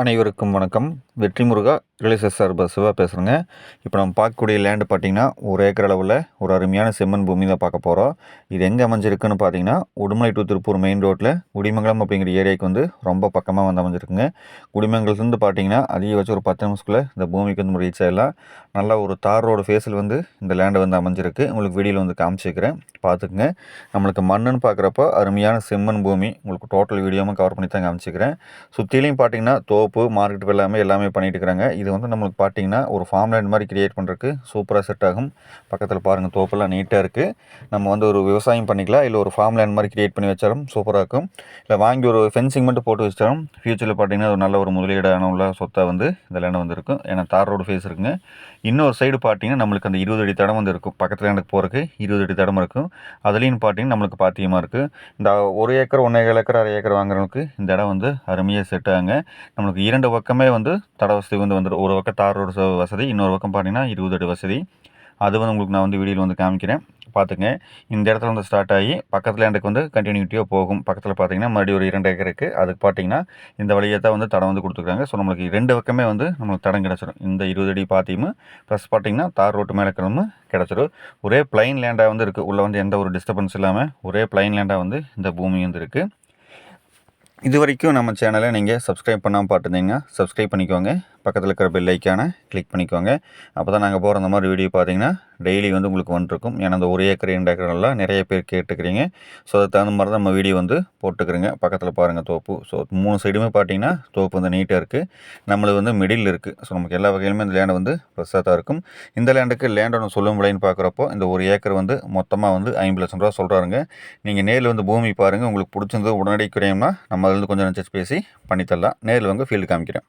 அனைவருக்கும் வணக்கம். வெற்றி முருகா ரிலேசஸ் சார் சிவா பேசுகிறேங்க இப்போ நம்ம பார்க்கக்கூடிய லேண்டு பார்த்தீங்கன்னா ஒரு ஏக்கர் அளவில் ஒரு அருமையான செம்மண் பூமி தான் பார்க்க போகிறோம் இது எங்கே அமைஞ்சிருக்குன்னு பார்த்தீங்கன்னா உடுமலை டு திருப்பூர் மெயின் ரோட்டில் குடிமங்கலம் அப்படிங்கிற ஏரியாவுக்கு வந்து ரொம்ப பக்கமாக வந்து அமைஞ்சிருக்குங்க. குடிமங்கலத்துலேருந்து பார்த்தீங்கன்னா அதிகபட்சம் ஒரு பத்து நிமிஷத்துக்குள்ளே இந்த பூமிக்கு வந்து ரீச் ஆகிடலாம் நல்லா ஒரு தார் ரோடு ஃபேஸில் வந்து இந்த லேண்டு வந்து அமைஞ்சிருக்கு. உங்களுக்கு வீடியோவில் வந்து காமிச்சிக்கிறேன் பார்த்துக்குங்க. நம்மளுக்கு மண்ணுன்னு பார்க்குறப்போ அருமையான செம்மண் பூமி. உங்களுக்கு டோட்டல் வீடியோவும் கவர் பண்ணி தான் காமிச்சிக்கிறேன். சுற்றிலையும் பார்த்தீங்கன்னா தோப்பு மார்க்கெட் எல்லாமே எல்லாமே பண்ணிட்டு இருக்கிறாங்க. இது வந்து நம்மளுக்கு பார்த்தீங்கன்னா ஒரு ஃபார்ம் லேண்ட் மாதிரி கிரியேட் பண்ணுறதுக்கு சூப்பராக செட் ஆகும். பக்கத்தில் பாருங்கள் தோப்பெல்லாம் நீட்டாக இருக்குது நம்ம வந்து ஒரு விவசாயம் பண்ணிக்கலாம். இல்லை ஒரு ஃபார்ம் லேண்ட் மாதிரி கிரியேட் பண்ணி வச்சாலும் சூப்பராக இருக்கும். இல்லை வாங்கி ஒரு ஃபென்சிங் மட்டும் போட்டு வச்சாலும் ஃப்யூச்சரில் பார்த்தீங்கன்னா ஒரு நல்ல ஒரு முதலீடான உள்ள சொத்தாக வந்து இந்த லேண்ட் வந்துருக்கும்? ஏன்னா தார் ரோடு ஃபேஸ் இருக்குங்க. இன்னொரு சைடு பார்த்தீங்கன்னா நம்மளுக்கு அந்த இருபது அடி தடம் வந்து இருக்கும். பக்கத்தில் எனக்கு போகிறதுக்கு இருபது அடி தடம் இருக்கும். அதுலேயும் பார்த்தீங்கன்னா நம்மளுக்கு பாத்தியமாக இருக்குது இந்த ஒரு ஏக்கர் ஒன்றே ஏக்கர் அரை ஏக்கர் வாங்குறவங்களுக்கு இந்த இடம் வந்து அருமையாக செட் ஆகுங்க. நம்மளுக்கு இரண்டு பக்கமே வந்து தட வசதி வந்து வந்துடும் ஒரு பக்கம் தார் ரோடு வசதி இன்னொரு பக்கம் பார்த்தீங்கன்னா இருபது அடி வசதி. அது வந்து உங்களுக்கு நான் வந்து வீடியோவில் வந்து காமிக்கிறேன். பார்த்துங்க. இந்த இடத்துல வந்து ஸ்டார்ட் ஆகி பக்கத்தில் எனக்கு வந்து கண்டினியூட்டியாக போகும். பக்கத்தில் பார்த்தீங்கன்னா மறுபடியும் ஒரு இரண்டு ஏக்கர் இருக்குது அதுக்கு பார்த்தீங்கன்னா இந்த வழியை தான் வந்து தடம் வந்து கொடுத்துருக்காங்க. ஸோ நம்மளுக்கு ரெண்டு பக்கமே வந்து நம்மளுக்கு தடம் கிடச்சிரும். இந்த இருபது அடி பாத்தியும் ப்ளஸ் பார்த்தீங்கன்னா தார் ரோட்டு மேலே கிளம்பு கிடச்சிடும் ஒரே பிளைன் லேண்டாக வந்து இருக்குது உள்ளே வந்து எந்த ஒரு டிஸ்டர்பன்ஸ் இல்லாமல் ஒரே பிளைன் லேண்டாக வந்து இந்த பூமி வந்து இருக்குது இது வரைக்கும் நம்ம சேனலை நீங்கள் சப்ஸ்கிரைப் பண்ணாமல் பார்த்துருந்தீங்கன்னா சப்ஸ்கிரைப் பண்ணிக்கோங்க. பக்கத்தில் இருக்கிற பெல் ஐக்கானை கிளிக் பண்ணிக்கோங்க. அப்போ தான் நாங்கள் போகிற அந்த மாதிரி வீடியோ பார்த்தீங்கன்னா டெய்லி வந்து உங்களுக்கு வந்துருக்கும். ஏன்னா அந்த ஒரு ஏக்கர் ரெண்டு ஏக்கரெல்லாம் நிறைய பேர் கேட்டுக்கிறீங்க. ஸோ அதுக்கு தகுந்த மாதிரி தான் நம்ம வீடியோ வந்து போட்டுக்கிறோங்க. பக்கத்தில் பாருங்கள் தோப்பு. ஸோ மூணு சைடுமே பார்த்தீங்கன்னா தோப்பு வந்து நீட்டாக இருக்குது நம்மளுக்கு வந்து மிடில் இருக்குது ஸோ நமக்கு எல்லா வகையிலுமே இந்த லேண்டு வந்து ப்ளஸ்ஸாக தான் இருக்கும். இந்த லேண்டுக்கு லேண்டோட சொல்லும் விலைன்னு பார்க்குறப்போ இந்த ஒரு ஏக்கர் வந்து மொத்தமாக வந்து ஐம்பது லட்சம் ரூபா சொல்கிறாருங்க நீங்கள் நேரில் வந்து பூமி பாருங்கள் உங்களுக்கு பிடிச்சிருந்தது உடனடி குறையும்னா நம்ம அதில் கொஞ்சம் நினச்சி பேசி பண்ணித்தரலாம். நேரில் வந்து ஃபீல்டு காமிக்கிறேன்.